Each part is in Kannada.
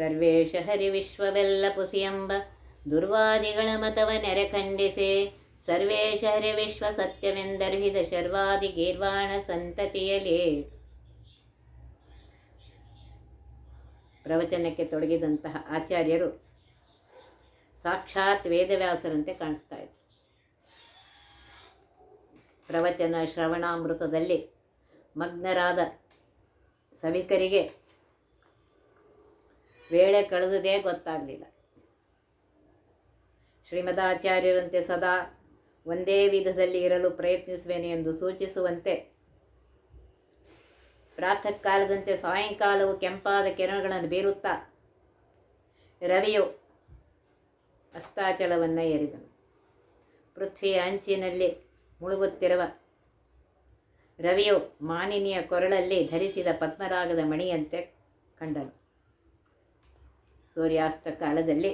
ಸರ್ವೇಶ ಹರಿ ವಿಶ್ವವೆಲ್ಲ ಪುಸಿಯೆಂಬ ದುರ್ವಾದಿಗಳ ಮತವ ನೆರೆ ಖಂಡಿಸಿ. ಸರ್ವೇಶ ಹರಿ ವಿಶ್ವ ಸತ್ಯವೆಂದರ್ಹಿದ ಶರ್ವಾದಿ ಗೀರ್ವಾಣ ಸಂತತಿಯಲ್ಲಿ ಪ್ರವಚನಕ್ಕೆ ತೊಡಗಿದಂತಹ ಆಚಾರ್ಯರು ಸಾಕ್ಷಾತ್ ವೇದವ್ಯಾಸರಂತೆ ಕಾಣಿಸ್ತಾ ಇದ್ರು. ಪ್ರವಚನ ಶ್ರವಣಾಮೃತದಲ್ಲಿ ಮಗ್ನರಾದ ಸಭಿಕರಿಗೆ ವೇಳೆ ಕಳೆದುದೇ ಗೊತ್ತಾಗಲಿಲ್ಲ. ಶ್ರೀಮದಾಚಾರ್ಯರಂತೆ ಸದಾ ಒಂದೇ ವಿಧದಲ್ಲಿ ಇರಲು ಪ್ರಯತ್ನಿಸುವೆನೆ ಎಂದು ಸೂಚಿಸುವಂತೆ ಪ್ರಾತಃ ಕಾಲದಂತೆ ಸಾಯಂಕಾಲವು ಕೆಂಪಾದ ಕಿರಣಗಳನ್ನು ಬೀರುತ್ತಾ ರವಿಯು ಅಸ್ತಾಚಲವನ್ನು ಏರಿದನು. ಪೃಥ್ವಿಯ ಅಂಚಿನಲ್ಲಿ ಮುಳುಗುತ್ತಿರುವ ರವಿಯು ಮಾನಿನಿಯ ಕೊರಳಲ್ಲಿ ಧರಿಸಿದ ಪದ್ಮರಾಗದ ಮಣಿಯಂತೆ ಕಂಡನು. ಸೂರ್ಯಾಸ್ತ ಕಾಲದಲ್ಲಿ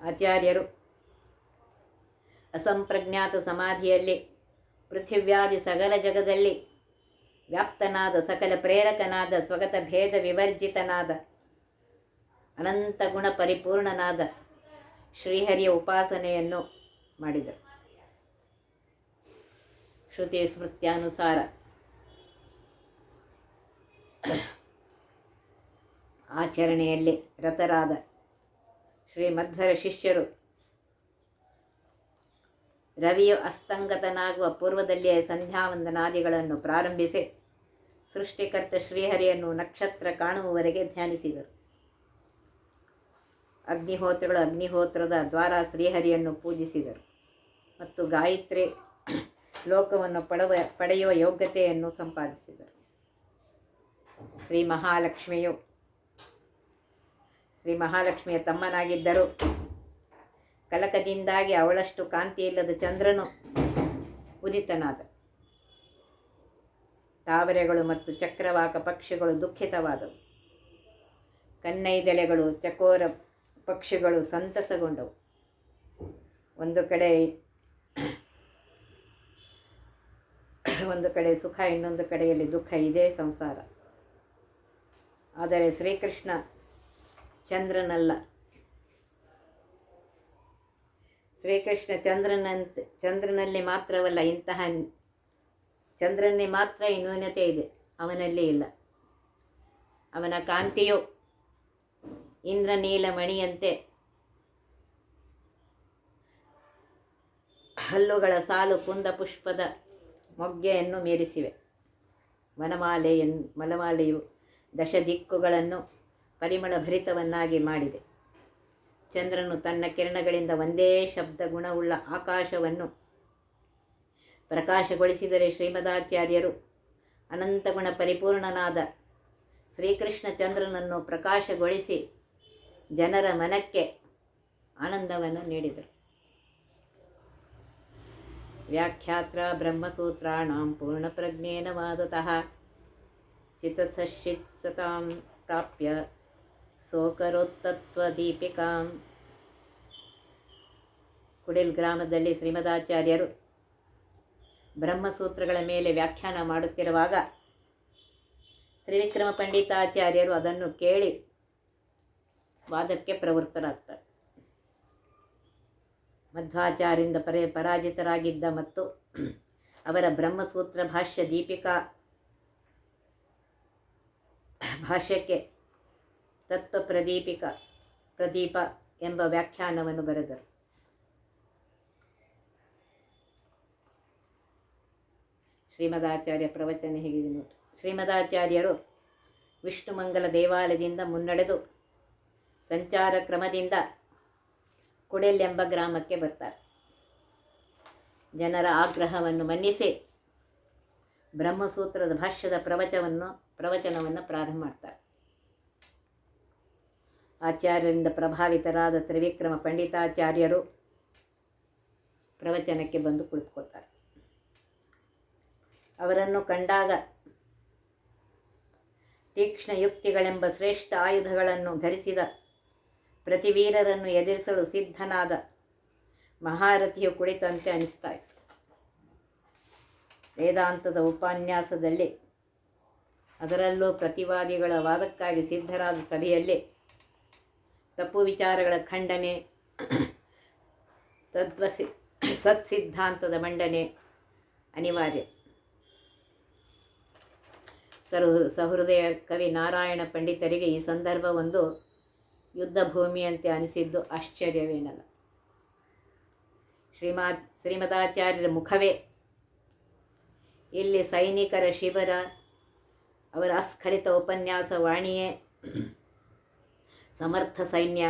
ಆಚಾರ್ಯರು ಅಸಂಪ್ರಜ್ಞಾತ ಸಮಾಧಿಯಲ್ಲಿ ಪೃಥಿವ್ಯಾದಿ ಸಕಲ ಜಗದಲ್ಲಿ ವ್ಯಾಪ್ತನಾದ ಸಕಲ ಪ್ರೇರಕನಾದ ಸ್ವಗತ ಭೇದ ವಿವರ್ಜಿತನಾದ ಅನಂತ ಗುಣ ಪರಿಪೂರ್ಣನಾದ ಶ್ರೀಹರಿಯ ಉಪಾಸನೆಯನ್ನು ಮಾಡಿದರು. ಶ್ರುತಿ ಸ್ಮೃತ್ಯಾನುಸಾರ ಆಚರಣೆಯಲ್ಲಿ ರತರಾದ ಶ್ರೀಮಧ್ವರ ಶಿಷ್ಯರು. ರವಿಯು ಅಸ್ತಂಗತನಾಗುವ ಪೂರ್ವದಲ್ಲಿಯೇ ಸಂಧ್ಯಾವಂದನಾದಿಗಳನ್ನು ಪ್ರಾರಂಭಿಸಿ ಸೃಷ್ಟಿಕರ್ತ ಶ್ರೀಹರಿಯನ್ನು ನಕ್ಷತ್ರ ಕಾಣುವವರೆಗೆ ಧ್ಯಾನಿಸಿದರು. ಅಗ್ನಿಹೋತ್ರಗಳು ಅಗ್ನಿಹೋತ್ರದ ದ್ವಾರ ಶ್ರೀಹರಿಯನ್ನು ಪೂಜಿಸಿದರು ಮತ್ತು ಗಾಯತ್ರಿ ಲೋಕವನ್ನು ಪಡುವ ಪಡೆಯುವ ಯೋಗ್ಯತೆಯನ್ನು ಸಂಪಾದಿಸಿದರು. ಶ್ರೀ ಮಹಾಲಕ್ಷ್ಮಿಯು ಶ್ರೀ ಮಹಾಲಕ್ಷ್ಮಿಯ ತಮ್ಮನಾಗಿದ್ದರು. ಕಲಕದಿಂದಾಗಿ ಅವಳಷ್ಟು ಕಾಂತಿ ಇಲ್ಲದ ಚಂದ್ರನು ಉದಿತನಾದ. ತಾವರೆಗಳು ಮತ್ತು ಚಕ್ರವಾಕ ಪಕ್ಷಿಗಳು ದುಃಖಿತವಾದವು. ಕನ್ನೈದೆಳೆಗಳು ಚಕೋರ ಪಕ್ಷಿಗಳು ಸಂತಸಗೊಂಡವು. ಒಂದು ಕಡೆ ಒಂದು ಕಡೆ ಸುಖ, ಇನ್ನೊಂದು ಕಡೆಯಲ್ಲಿ ದುಃಖ, ಇದೇ ಸಂಸಾರ. ಆದರೆ ಶ್ರೀಕೃಷ್ಣ ಚಂದ್ರನಲ್ಲ. ಶ್ರೀಕೃಷ್ಣ ಚಂದ್ರನಂತೆ, ಚಂದ್ರನಲ್ಲಿ ಮಾತ್ರವಲ್ಲ, ಇಂತಹ ಚಂದ್ರನಲ್ಲಿ ಮಾತ್ರ ಈ ನ್ಯೂನತೆ ಇದೆ, ಅವನಲ್ಲಿ ಇಲ್ಲ. ಅವನ ಕಾಂತಿಯು ಇಂದ್ರನೀಲ ಮಣಿಯಂತೆ ಹಲ್ಲುಗಳ ಸಾಲು ಕುಂದ ಪುಷ್ಪದ ಮೊಗ್ಗೆಯನ್ನು ಮೀರಿಸಿವೆ. ವನಮಾಲೆಯನ್ನು ಮಲಮಾಲೆಯು ದಶ ದಿಕ್ಕುಗಳನ್ನು ಪರಿಮಳ ಭರಿತವನ್ನಾಗಿ ಮಾಡಿದೆ. ಚಂದ್ರನು ತನ್ನ ಕಿರಣಗಳಿಂದ ಒಂದೇ ಶಬ್ದ ಗುಣವುಳ್ಳ ಆಕಾಶವನ್ನು ಪ್ರಕಾಶಗೊಳಿಸಿದರೆ ಶ್ರೀಮದಾಚಾರ್ಯರು ಅನಂತಗುಣ ಪರಿಪೂರ್ಣನಾದ ಶ್ರೀಕೃಷ್ಣ ಚಂದ್ರನನ್ನು ಪ್ರಕಾಶಗೊಳಿಸಿ ಜನರ ಮನಕ್ಕೆ ಆನಂದವನ್ನು ನೀಡಿದರು. ವ್ಯಾಖ್ಯಾತ್ರ ಬ್ರಹ್ಮಸೂತ್ರಾಣಾಂ ಪೂರ್ಣಪ್ರಜ್ಞೇನ ವಾದತಃ ಚಿತ್ತಸಶ್ಚಿತ್ಸತಾಂ ಪ್ರಾಪ್ಯ ಸೋಕರೋತ್ತತ್ವದೀಪಿಕಾಂ. ಕುಡಿಲ್ ಗ್ರಾಮದಲ್ಲಿ ಶ್ರೀಮದಾಚಾರ್ಯರು ಬ್ರಹ್ಮಸೂತ್ರಗಳ ಮೇಲೆ ವ್ಯಾಖ್ಯಾನ ಮಾಡುತ್ತಿರುವಾಗ ತ್ರಿವಿಕ್ರಮ ಪಂಡಿತಾಚಾರ್ಯರು ಅದನ್ನು ಕೇಳಿ ವಾದಕ್ಕೆ ಪ್ರವೃತ್ತರಾಗ್ತಾರೆ. ಮಧ್ವಾಚಾರ್ಯರಿಂದ ಪರ ಪರಾಜಿತರಾಗಿದ್ದ ಮತ್ತು ಅವರ ಬ್ರಹ್ಮಸೂತ್ರ ಭಾಷ್ಯ ದೀಪಿಕಾ ಭಾಷ್ಯಕ್ಕೆ ತತ್ವ ಪ್ರದೀಪಿಕ ಪ್ರದೀಪ ಎಂಬ ವ್ಯಾಖ್ಯಾನವನ್ನು ಬರೆದರು. ಶ್ರೀಮದಾಚಾರ್ಯ ಪ್ರವಚನ ಹೇಗಿದೆ ನೋಡಿ. ಶ್ರೀಮದಾಚಾರ್ಯರು ವಿಷ್ಣುಮಂಗಲ ದೇವಾಲಯದಿಂದ ಮುನ್ನಡೆದು ಸಂಚಾರ ಕ್ರಮದಿಂದ ಕುಡೆಲ್ ಎಂಬ ಗ್ರಾಮಕ್ಕೆ ಬರ್ತಾರೆ. ಜನರ ಆಗ್ರಹವನ್ನು ಮನ್ನಿಸಿ ಬ್ರಹ್ಮಸೂತ್ರದ ಭಾಷ್ಯದ ಪ್ರವಚವನ್ನು ಪ್ರವಚನವನ್ನು ಪ್ರಾರಂಭ ಮಾಡ್ತಾರೆ. ಆಚಾರ್ಯರಿಂದ ಪ್ರಭಾವಿತರಾದ ತ್ರಿವಿಕ್ರಮ ಪಂಡಿತಾಚಾರ್ಯರು ಪ್ರವಚನಕ್ಕೆ ಬಂದು ಕುಳಿತುಕೊಳ್ತಾರೆ. ಅವರನ್ನು ಕಂಡಾಗ ತೀಕ್ಷ್ಣ ಯುಕ್ತಿಗಳೆಂಬ ಶ್ರೇಷ್ಠ ಆಯುಧಗಳನ್ನು ಧರಿಸಿದ ಪ್ರತಿವೀರರನ್ನು ಎದುರಿಸಲು ಸಿದ್ಧನಾದ ಮಹಾರಥಿಯು ಕುಳಿತಂತೆ ಅನಿಸ್ತಾ ವೇದಾಂತದ ಉಪನ್ಯಾಸದಲ್ಲಿ ಅದರಲ್ಲೂ ಪ್ರತಿವಾದಿಗಳ ವಾದಕ್ಕಾಗಿ ಸಿದ್ಧರಾದ ಸಭೆಯಲ್ಲಿ ತಪ್ಪು ವಿಚಾರಗಳ ಖಂಡನೆ, ತದ್ವಸಿ, ಸತ್ಸಿದ್ಧಾಂತದ ಮಂಡನೆ ಅನಿವಾರ್ಯ. ಸರು ಸಹೃದಯ ಕವಿ ನಾರಾಯಣ ಪಂಡಿತರಿಗೆ ಈ ಸಂದರ್ಭ ಒಂದು ಯುದ್ಧ ಭೂಮಿಯಂತೆ ಅನಿಸಿದ್ದು ಆಶ್ಚರ್ಯವೇನಲ್ಲ. ಶ್ರೀಮಾ ಶ್ರೀಮದಾಚಾರ್ಯರ ಮುಖವೇ. ಇಲ್ಲಿ ಸೈನಿಕರ ಶಿಬಿರ, ಅವರ ಅಸ್ಖಲಿತ ಉಪನ್ಯಾಸ ವಾಣಿಯೇ. ಸಮರ್ಥ ಸೈನ್ಯ.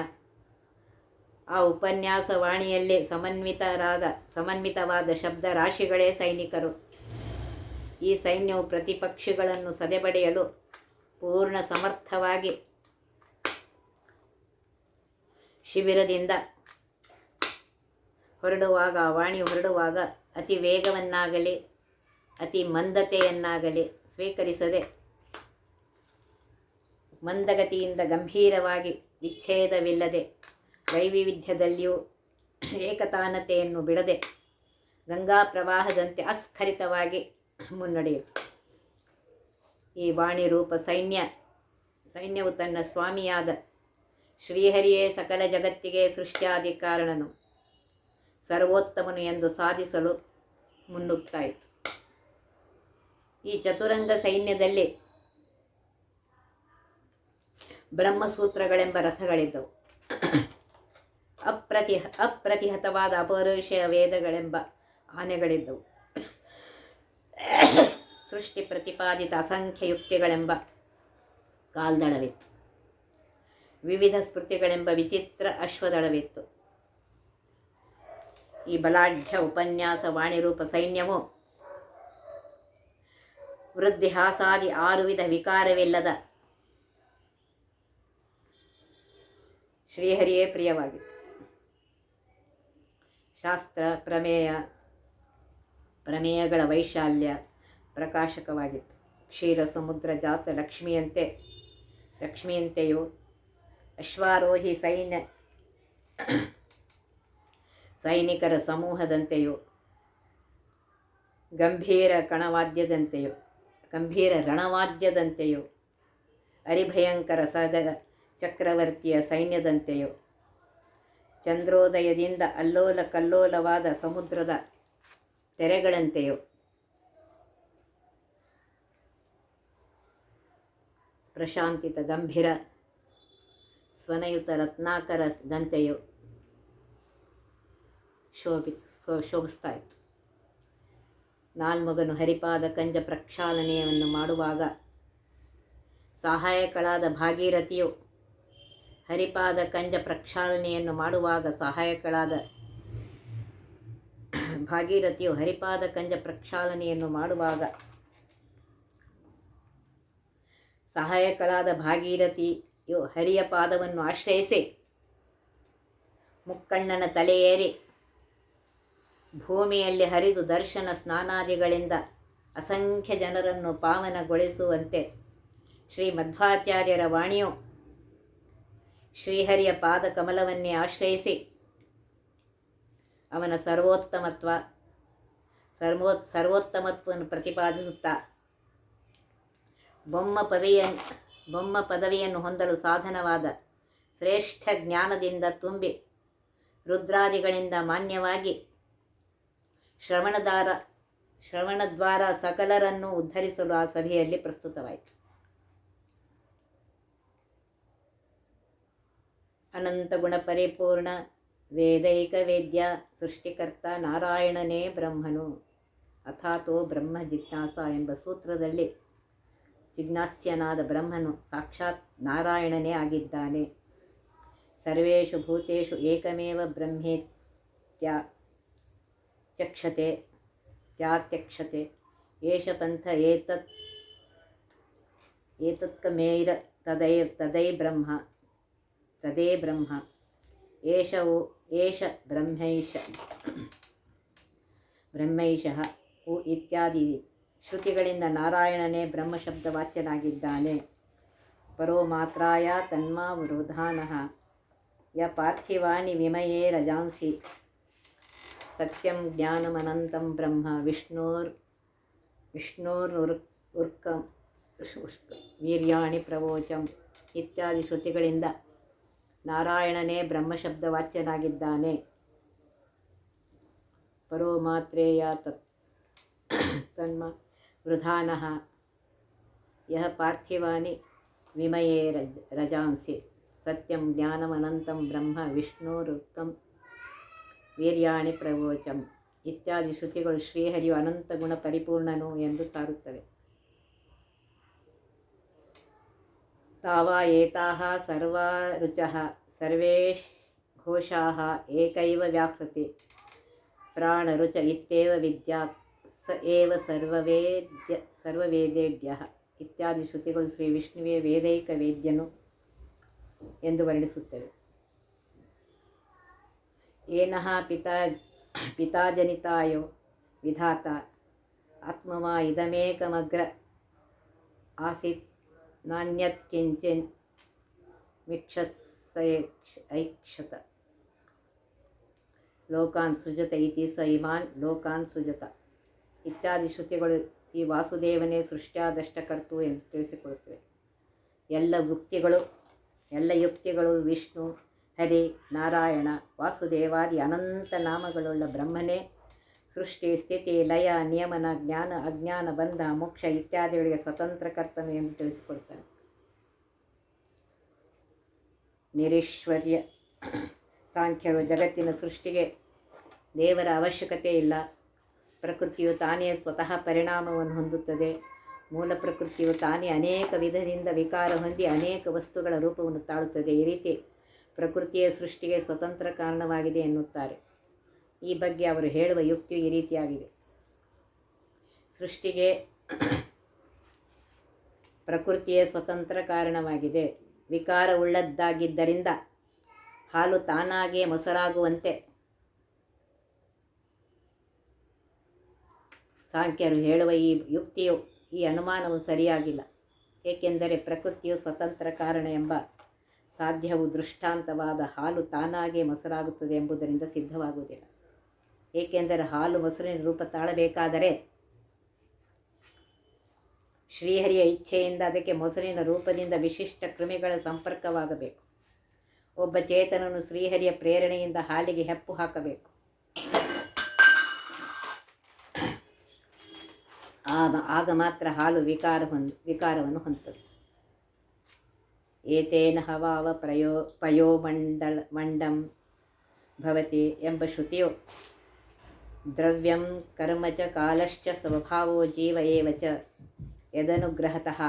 ಆ ಉಪನ್ಯಾಸ ವಾಣಿಯಲ್ಲಿ ಸಮನ್ವಿತರಾದ, ಸಮನ್ವಿತವಾದ ಶಬ್ದ ರಾಶಿಗಳೇ ಸೈನಿಕರು. ಈ ಸೈನ್ಯವು ಪ್ರತಿಪಕ್ಷಿಗಳನ್ನು ಸದೆಬಡೆಯಲು ಪೂರ್ಣ ಸಮರ್ಥವಾಗಿ ಶಿಬಿರದಿಂದ ಹೊರಡುವಾಗ, ವಾಣಿ ಹೊರಡುವಾಗ ಅತಿ ವೇಗವನ್ನಾಗಲಿ, ಅತಿ ಮಂದತೆಯನ್ನಾಗಲಿ ಸ್ವೀಕರಿಸದೆ ಮಂದಗತಿಯಿಂದ ಗಂಭೀರವಾಗಿ ವಿಚ್ಛೇದವಿಲ್ಲದೆ ವೈವಿಧ್ಯದಲ್ಲಿಯೂ ಏಕತಾನತೆಯನ್ನು ಬಿಡದೆ ಗಂಗಾ ಪ್ರವಾಹದಂತೆ ಅಸ್ಖಲಿತವಾಗಿ ಮುನ್ನಡೆಯಿತು. ಈ ವಾಣಿ ರೂಪ ಸೈನ್ಯ, ಸೈನ್ಯವು ತನ್ನ ಸ್ವಾಮಿಯಾದ ಶ್ರೀಹರಿಯೇ ಸಕಲ ಜಗತ್ತಿಗೆ ಸೃಷ್ಟಿಯಾದಿ ಕಾರಣನು. ಸರ್ವೋತ್ತಮನು ಎಂದು ಸಾಧಿಸಲು ಮುನ್ನುಗ್ತಾಯಿತು. ಈ ಚತುರಂಗ ಸೈನ್ಯದಲ್ಲಿ ಬ್ರಹ್ಮಸೂತ್ರಗಳೆಂಬ ರಥಗಳಿದ್ದವು. ಅಪ್ರತಿ ಅಪ್ರತಿಹತವಾದ ಅಪರುಷಯ ವೇದಗಳೆಂಬ ಆನೆಗಳಿದ್ದವು. ಸೃಷ್ಟಿ ಪ್ರತಿಪಾದಿತ ಅಸಂಖ್ಯ ಯುಕ್ತಿಗಳೆಂಬ ಕಾಲ್ದಳವಿತ್ತು. ವಿವಿಧ ಸ್ಮೃತಿಗಳೆಂಬ ವಿಚಿತ್ರ ಅಶ್ವದಳವಿತ್ತು. ಈ ಬಲಾಢ್ಯ ಉಪನ್ಯಾಸ ವಾಣಿರೂಪ ಸೈನ್ಯವು ವೃದ್ಧಿಹಾಸಾದಿ ಆರು ವಿಧ ವಿಕಾರವಿಲ್ಲದ ಶ್ರೀಹರಿಯೇ ಪ್ರಿಯವಾಗಿತ್ತು. ಶಾಸ್ತ್ರ, ಪ್ರಮೇಯ, ಪ್ರಮೇಯಗಳ ವೈಶಾಲ್ಯ ಪ್ರಕಾಶಕವಾಗಿತ್ತು. ಕ್ಷೀರ ಸಮುದ್ರ ಜಾತ, ಲಕ್ಷ್ಮಿಯಂತೆ, ಲಕ್ಷ್ಮಿಯಂತೆಯೂ ಅಶ್ವಾರೋಹಿ ಸೈನ್ಯ, ಸೈನಿಕರ ಸಮೂಹದಂತೆಯೂ ಗಂಭೀರ ಕಣವಾದ್ಯದಂತೆಯೂ, ಗಂಭೀರ ರಣವಾದ್ಯದಂತೆಯೂ, ಅರಿಭಯಂಕರ ಸಗದ ಚಕ್ರವರ್ತಿಯ ಸೈನ್ಯದಂತೆಯೋ. ಚಂದ್ರೋದಯದಿಂದ ಅಲ್ಲೋಲ ಕಲ್ಲೋಲವಾದ ಸಮುದ್ರದ ತೆರೆಗಳಂತೆಯೋ. ಪ್ರಶಾಂತಿತ ಗಂಭೀರ ಸ್ವನಯುತ ರತ್ನಾಕರದಂತೆಯೋ ಶೋಭಿತ ಶೋ ಶೋಭಿಸ್ತಾ ಇತ್ತು ನಾಲ್ಮಗನು ಹರಿಪಾದ ಕಂಜ ಪ್ರಕ್ಷಾಲನೆಯನ್ನು ಮಾಡುವಾಗ ಸಹಾಯಕಳಾದ ಭಾಗೀರಥಿಯು ಹರಿಪಾದ ಕಂಜ ಪ್ರಕ್ಷಾಳನೆಯನ್ನು ಮಾಡುವಾಗ ಸಹಾಯಕಳಾದ ಭಾಗೀರಥಿಯು ಹರಿಪಾದ ಕಂಜ ಪ್ರಕ್ಷಾಳನೆಯನ್ನು ಮಾಡುವಾಗ ಸಹಾಯಕಳಾದ ಭಾಗೀರಥಿಯು ಹರಿಯ ಪಾದವನ್ನು ಆಶ್ರಯಿಸಿ ಮುಕ್ಕಣ್ಣನ ತಲೆಯೇರಿ ಭೂಮಿಯಲ್ಲಿ ಹರಿದು ದರ್ಶನ ಸ್ನಾನಾದಿಗಳಿಂದ ಅಸಂಖ್ಯ ಜನರನ್ನು ಪಾವನಗೊಳಿಸುವಂತೆ ಶ್ರೀ ಮಧ್ವಾಚಾರ್ಯರ ವಾಣಿಯು ಶ್ರೀಹರಿಯ ಪಾದ ಕಮಲವನ್ನೇ ಆಶ್ರಯಿಸಿ ಅವನ ಸರ್ವೋತ್ತಮತ್ವ ಸರ್ವೋ ಸರ್ವೋತ್ತಮತ್ವವನ್ನು ಪ್ರತಿಪಾದಿಸುತ್ತಾ ಬೊಮ್ಮ ಪದವಿಯ ಬೊಮ್ಮ ಪದವಿಯನ್ನು ಹೊಂದಲು ಸಾಧನವಾದ ಶ್ರೇಷ್ಠ ಜ್ಞಾನದಿಂದ ತುಂಬಿ ರುದ್ರಾದಿಗಳಿಂದ ಮಾನ್ಯವಾಗಿ ಶ್ರವಣದಾರ, ಶ್ರವಣದ್ವಾರ ಸಕಲರನ್ನು ಉದ್ಧರಿಸಲು ಆ ಸಭೆಯಲ್ಲಿ ಪ್ರಸ್ತುತವಾಯಿತು. ಅನಂತ ಗುಣ ಪರಿಪೂರ್ಣ ವೇದೈಕ ವೇದ್ಯ ಸೃಷ್ಟಿಕರ್ತ ನಾರಾಯಣನೇ ಬ್ರಹ್ಮನು. ಅಥಾತೋ ಬ್ರಹ್ಮ ಜಿಜ್ಞಾಸ ಎಂಬ ಸೂತ್ರದಲ್ಲಿ ಜಿಜ್ಞಾಸ್ಯನಾದ ಬ್ರಹ್ಮನು ಸಾಕ್ಷಾತ್ ನಾರಾಯಣನೇ ಆಗಿದ್ದಾನೆ. ಸರ್ವೇಷು ಭೂತೇಷು ಏಕಮೇವ ಬ್ರಹ್ಮೇತ್ಯ ಚಕ್ಷತೆ ತ್ಯಾತ್ಯಕ್ಷತೆ ಏಷ ಪಂಥ ಏತತ್ ಏತತ್ಕಮೇರ ತದೈ ತದೈ ಬ್ರಹ್ಮ ತದೇ ಬ್ರಹ್ಮ. ಏಷವು ಏಷ ಬ್ರಹ್ಮೈಷ. ಬ್ರಹ್ಮೈಷಃ ಉ ಇತ್ಯಾದಿ ಶ್ರುತಿಗಳಿಂದ ನಾರಾಯಣನೇ ಬ್ರಹ್ಮಶಬ್ದವಾಚ್ಯನಾಗಿದ್ದಾನೆ. ಪರೋ ಮಾತ್ರಾಯ ತನ್ಮಾವೃಧಾನಃ ಯ ಪಾರ್ಥಿವಾನಿ ವಿಮಯೇ ರಜಾಂಸಿ. ಸತ್ಯಂ ಜ್ಞಾನಮನಂತಂ ಬ್ರಹ್ಮ ವಿಷ್ಣೋರ್ ವಿಷ್ಣೋರ್ನುರ್ ಉರ್ಕ ವೀರ್ಯಾಣಿ ಪ್ರವೋಚಂ ಇತ್ಯಾದಿ ಶ್ರುತಿಗಳಿಂದ ನಾರಾಯಣನೇ ಬ್ರಹ್ಮಶಬ್ದವಾಚ್ಯನಾಗಿದ್ದಾನೆ. ಪರೋ ಮಾತ್ರೇಯ ತತ್ ತನ್ಮ ವೃಧಾನಃ. ಯಹ ಪಾರ್ಥಿವಾನಿ ವಿಮಯೇ ರಜ್ ರಜಾಂಸಿ. ಸತ್ಯಂ ಜ್ಞಾನಮನಂತಂ ಬ್ರಹ್ಮ ವಿಷ್ಣುರುಕ್ತಂ ವೀರ್ಯಾಣಿ ಪ್ರವೋಚಂ. ಇತ್ಯಾದಿ ಶ್ರುತಿಗಳು ಶ್ರೀಹರಿಯು ಅನಂತ ಗುಣ ಪರಿಪೂರ್ಣನು ಎಂದು ಸಾರುತ್ತವೆ. ತಾವಾ ಏತಾಃ ಸರ್ವಾ ರುಚಃ ಸರ್ವೇ ಘೋಷಾಃ ಏಕೈವ ವ್ಯಾಹೃತಿ ಪ್ರಾಣರುಚ ಇತ್ಯೇವ ವಿದ್ಯಾ ಸ ಏವ ಸರ್ವವೇದ್ಯ ಸರ್ವವೇದೇಢ್ಯ ಇತ್ಯಾದಿ ಶ್ರುತಿಗಳು ಶ್ರೀ ವಿಷ್ಣುವೇ ವೇದೈಕ ವೇದ್ಯನು ಎಂದು ವರ್ಣಿಸುತ್ತವೆ. ಏನಃ ಪಿತಾ, ಪಿತಾಜನಿತಾಯೋ ವಿಧಾತ, ಆತ್ಮವಾ ಇದಮೇಕಮಗ್ರ ಆಸೀತ್ ನಾಣ್ಯತ್ ಕಿಂಚಿನ್ ಮಿಕ್ಷತ್ಸೈಕ್ಷ ಐಕ್ಷತ. ಲೋಕಾನ್ ಸುಜತ ಇತಿ ಸ ಇಮಾನ್ ಲೋಕಾನ್ ಸುಜತ. ಇತ್ಯಾದಿ ಶ್ರುತಿಗಳು ಈ ವಾಸುದೇವನೇ ಸೃಷ್ಟ್ಯಾದಷ್ಟಕರ್ತು ಎಂದು ತಿಳಿಸಿಕೊಡುತ್ತವೆ. ಎಲ್ಲ ಯುಕ್ತಿಗಳು ಎಲ್ಲ ಯುಕ್ತಿಗಳು ವಿಷ್ಣು, ಹರಿ, ನಾರಾಯಣ ವಾಸುದೇವಾದಿ ಅನಂತ ನಾಮಗಳುಳ್ಳ ಬ್ರಹ್ಮನೇ ಸೃಷ್ಟಿ, ಸ್ಥಿತಿ, ಲಯ, ನಿಯಮನ, ಜ್ಞಾನ, ಅಜ್ಞಾನ, ಬಂಧ, ಮೋಕ್ಷ ಇತ್ಯಾದಿಗಳಿಗೆ ಸ್ವತಂತ್ರ ಕರ್ತನು ಎಂದು ತಿಳಿಸಿಕೊಡ್ತಾನೆ. ನಿರೀಶ್ವರ್ಯ ಸಾಂಖ್ಯರು ಜಗತ್ತಿನ ಸೃಷ್ಟಿಗೆ ದೇವರ ಅವಶ್ಯಕತೆ ಇಲ್ಲ. ಪ್ರಕೃತಿಯು ತಾನೇ ಸ್ವತಃ ಪರಿಣಾಮವನ್ನು ಹೊಂದುತ್ತದೆ. ಮೂಲ ಪ್ರಕೃತಿಯು ತಾನೇ ಅನೇಕ ವಿಧದಿಂದ ವಿಕಾರ ಹೊಂದಿ ಅನೇಕ ವಸ್ತುಗಳ ರೂಪವನ್ನು ತಾಳುತ್ತದೆ. ಈ ರೀತಿ ಪ್ರಕೃತಿಯ ಸೃಷ್ಟಿಗೆ ಸ್ವತಂತ್ರ ಕಾರಣವಾಗಿದೆ ಎನ್ನುತ್ತಾರೆ. ಈ ಬಗ್ಗೆ ಅವರು ಹೇಳುವ ಯುಕ್ತಿಯು ಈ ರೀತಿಯಾಗಿದೆ. ಸೃಷ್ಟಿಗೆ ಪ್ರಕೃತಿಯೇ ಸ್ವತಂತ್ರ ಕಾರಣವಾಗಿದೆ. ವಿಕಾರವುಳ್ಳದ್ದಾಗಿದ್ದರಿಂದ ಹಾಲು ತಾನಾಗೇ ಮೊಸರಾಗುವಂತೆ ಸಾಂಖ್ಯರು ಹೇಳುವ ಈ ಯುಕ್ತಿಯು ಈ ಅನುಮಾನವು ಸರಿಯಾಗಿಲ್ಲ. ಏಕೆಂದರೆ ಪ್ರಕೃತಿಯು ಸ್ವತಂತ್ರ ಕಾರಣ ಎಂಬ ಸಾಧ್ಯವು ದೃಷ್ಟಾಂತವಾದ ಹಾಲು ತಾನಾಗೇ ಮೊಸರಾಗುತ್ತದೆ ಎಂಬುದರಿಂದ ಸಿದ್ಧವಾಗುವುದಿಲ್ಲ. ಏಕೆಂದರೆ ಹಾಲು ಮೊಸರಿನ ರೂಪ ತಾಳಬೇಕಾದರೆ ಶ್ರೀಹರಿಯ ಇಚ್ಛೆಯಿಂದ ಅದಕ್ಕೆ ಮೊಸರಿನ ರೂಪದಿಂದ ವಿಶಿಷ್ಟ ಕೃಮಿಗಳ ಸಂಪರ್ಕವಾಗಬೇಕು. ಒಬ್ಬ ಚೇತನನು ಶ್ರೀಹರಿಯ ಪ್ರೇರಣೆಯಿಂದ ಹಾಲಿಗೆ ಹೆಪ್ಪು ಹಾಕಬೇಕು. ಆಗ ಆಗ ಮಾತ್ರ ಹಾಲು ವಿಕಾರ ಹೊಂದ್ ವಿಕಾರವನ್ನು ಹೊಂದುತ್ತದೆ ಏತೇನ ಹವಾವ ಪ್ರಯೋ ಪಯೋಮಂಡಲ ಮಂಡಂ ಭವತಿ ಎಂಬ ಶ್ರುತಿಯು ದ್ರವ್ಯಂ ಕರ್ಮ ಚ ಕಾಲಶ್ಚ ಸ್ವಭಾವೋ ಜೀವ ಏವ ಚ ಯದನುಗ್ರಹತಃ.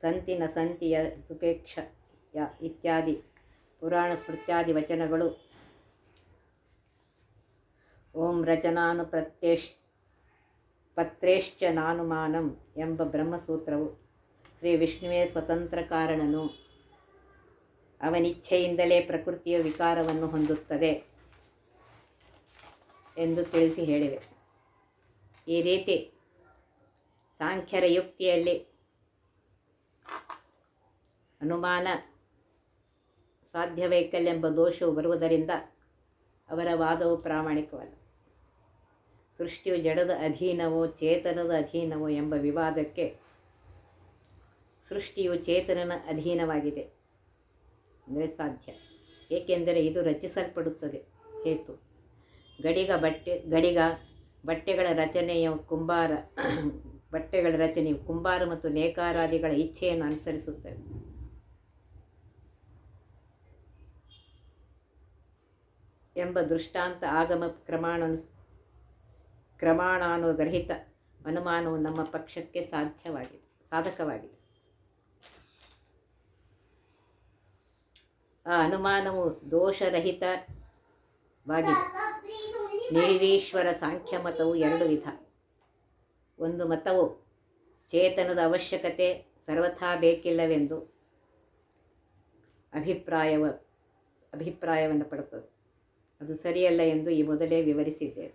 ಸಂತಿ ನ ಸಂತಿ ಯದುಪೇಕ್ಷ ಯ ಇತ್ಯಾದಿ ಪುರಾಣ ಸ್ಮೃತ್ಯಾದಿ ವಚನಗಳು. ಓಂ ರಚನಾನು ಪ್ರತ್ಯೇಶ್ ಪತ್ರೇಶ್ಚ ನಾನುಮಾನಂ ಎಂಬ ಬ್ರಹ್ಮಸೂತ್ರವು ಶ್ರೀ ವಿಷ್ಣುವೇ ಸ್ವತಂತ್ರ ಕಾರಣನು. ಅವನಿಚ್ಛೆಯಿಂದಲೇ ಪ್ರಕೃತಿಯ ವಿಕಾರವನ್ನು ಹೊಂದುತ್ತದೆ. ಎಂದು ತಿಳಿಸಿ ಹೇಳಿವೆ. ಈ ರೀತಿ ಸಾಂಖ್ಯರ ಯುಕ್ತಿಯಲ್ಲಿ ಅನುಮಾನ ಸಾಧ್ಯವೈಕಲ್ಯೆಂಬ ದೋಷವು ಬರುವುದರಿಂದ ಅವರ ವಾದವು ಪ್ರಾಮಾಣಿಕವಲ್ಲ. ಸೃಷ್ಟಿಯು ಜಡದ ಅಧೀನವೋ ಚೇತನದ ಅಧೀನವೋ ಎಂಬ ವಿವಾದಕ್ಕೆ ಸೃಷ್ಟಿಯು ಚೇತನನ ಅಧೀನವಾಗಿದೆ. ಅಂದರೆ ಸಾಧ್ಯ. ಏಕೆಂದರೆ ಇದು ರಚಿಸಲ್ಪಡುತ್ತದೆ. ಹೇತು. ಗಡಿಗ ಬಟ್ಟೆ, ಗಡಿಗ ಬಟ್ಟೆಗಳ ರಚನೆಯ ಕುಂಬಾರ, ಬಟ್ಟೆಗಳ ರಚನೆಯು ಕುಂಬಾರ ಮತ್ತು ನೇಕಾರಾದಿಗಳ ಇಚ್ಛೆಯನ್ನು ಅನುಸರಿಸುತ್ತವೆ ಎಂಬ ದೃಷ್ಟಾಂತ ಆಗಮ ಕ್ರಮಾಣನು ಕ್ರಮಾಣಾನುಗ್ರಹಿತ ಅನುಮಾನವು ನಮ್ಮ ಪಕ್ಷಕ್ಕೆ ಸಾಧ್ಯವಾಗಿದೆ, ಸಾಧಕವಾಗಿದೆ. ಆ ಅನುಮಾನವು ದೋಷರಹಿತವಾಗಿದೆ. ನಿರೀಶ್ವರ ಸಾಂಖ್ಯ ಮತವು ಎರಡು ವಿಧ. ಒಂದು ಮತವು ಚೇತನದ ಅವಶ್ಯಕತೆ ಸರ್ವಥಾ ಬೇಕಿಲ್ಲವೆಂದು ಅಭಿಪ್ರಾಯವ, ಅಭಿಪ್ರಾಯವನ್ನು ಪಡುತ್ತದೆ. ಅದು ಸರಿಯಲ್ಲ ಎಂದು ಈ ಮೊದಲೇ ವಿವರಿಸಿದ್ದೇವೆ.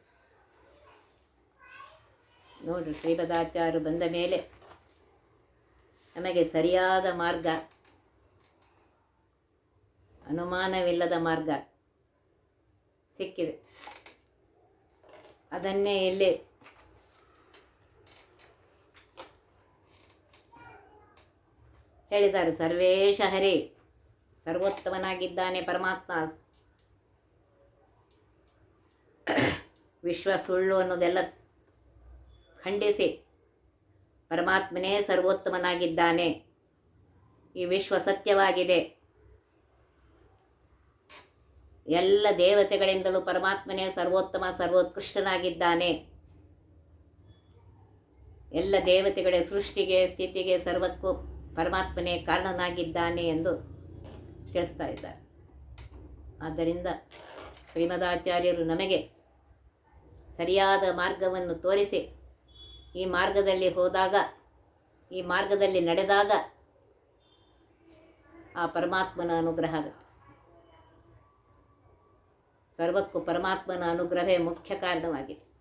ನೋಡ್ರಿ, ಶ್ರೀಪದಾಚಾರ್ಯರು ಬಂದ ಮೇಲೆ ನಮಗೆ ಸರಿಯಾದ ಮಾರ್ಗ, ಅನುಮಾನವಿಲ್ಲದ ಮಾರ್ಗ ಸಿಕ್ಕಿದೆ. ಅದನ್ನೇ ಎಲೆ. ಹೇಳಿದ್ದಾರೆ, ಸರ್ವೇಶ ಹರಿ, ಸರ್ವೋತ್ತಮನಾಗಿದ್ದಾನೆ ಪರಮಾತ್ಮ. ವಿಶ್ವ ಸುಳ್ಳು ಅನ್ನೋದೆಲ್ಲ ಖಂಡಿಸಿ. ಪರಮಾತ್ಮನೇ ಸರ್ವೋತ್ತಮನಾಗಿದ್ದಾನೆ. ಈ ವಿಶ್ವ ಸತ್ಯವಾಗಿದೆ. ಎಲ್ಲ ದೇವತೆಗಳಿಂದಲೂ ಪರಮಾತ್ಮನೇ ಸರ್ವೋತ್ತಮ, ಸರ್ವೋತ್ಕೃಷ್ಟನಾಗಿದ್ದಾನೆ. ಎಲ್ಲ ದೇವತೆಗಳ ಸೃಷ್ಟಿಗೆ, ಸ್ಥಿತಿಗೆ ಸರ್ವಕ್ಕೂ ಪರಮಾತ್ಮನೇ ಕಾರಣನಾಗಿದ್ದಾನೆ ಎಂದು ತಿಳಿಸ್ತಾ ಇದ್ದಾರೆ. ಆದ್ದರಿಂದ ಶ್ರೀಮದಾಚಾರ್ಯರು ನಮಗೆ ಸರಿಯಾದ ಮಾರ್ಗವನ್ನು ತೋರಿಸಿ, ಈ ಮಾರ್ಗದಲ್ಲಿ ಹೋದಾಗ, ಈ ಮಾರ್ಗದಲ್ಲಿ ನಡೆದಾಗ ಆ ಪರಮಾತ್ಮನ ಅನುಗ್ರಹ ಆಗುತ್ತೆ. ಸರ್ವಕ್ಕೂ ಪರಮಾತ್ಮನ ಅನುಗ್ರಹವೇ ಮುಖ್ಯ ಕಾರಣವಾಗಿದೆ.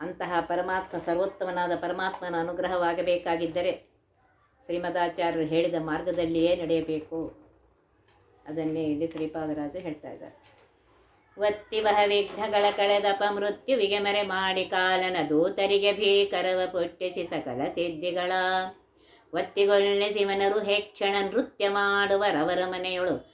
ಅಂತಹ ಪರಮಾತ್ಮ ಸರ್ವೋತ್ತಮನಾದ ಪರಮಾತ್ಮನ ಅನುಗ್ರಹವಾಗಬೇಕಾಗಿದ್ದರೆ ಶ್ರೀಮದಾಚಾರ್ಯರು ಹೇಳಿದ ಮಾರ್ಗದಲ್ಲಿಯೇ ನಡೆಯಬೇಕು. ಅದನ್ನೇ ಇಲ್ಲಿ ಶ್ರೀಪಾದರಾಜರು ಹೇಳ್ತಾ ಇದ್ದಾರೆ. ಒತ್ತಿವಹ ವಿಘ್ನಗಳ ಕಳೆದಪ ಮೃತ್ಯುವಿಗೆ ಮರೆ ಮಾಡಿ ಕಾಲನ ದೂತರಿಗೆ ಭೀಕರವ ಪುಟ್ಟಿಸಿ ಸಕಲ ಸಿದ್ಧಿಗಳ. ಒತ್ತಿಗೊಳ್ಳಿಸಿವನರು ಹೇಕ್ಷಣ ನೃತ್ಯ ಮಾಡುವರವರ ಮನೆಯೊಳು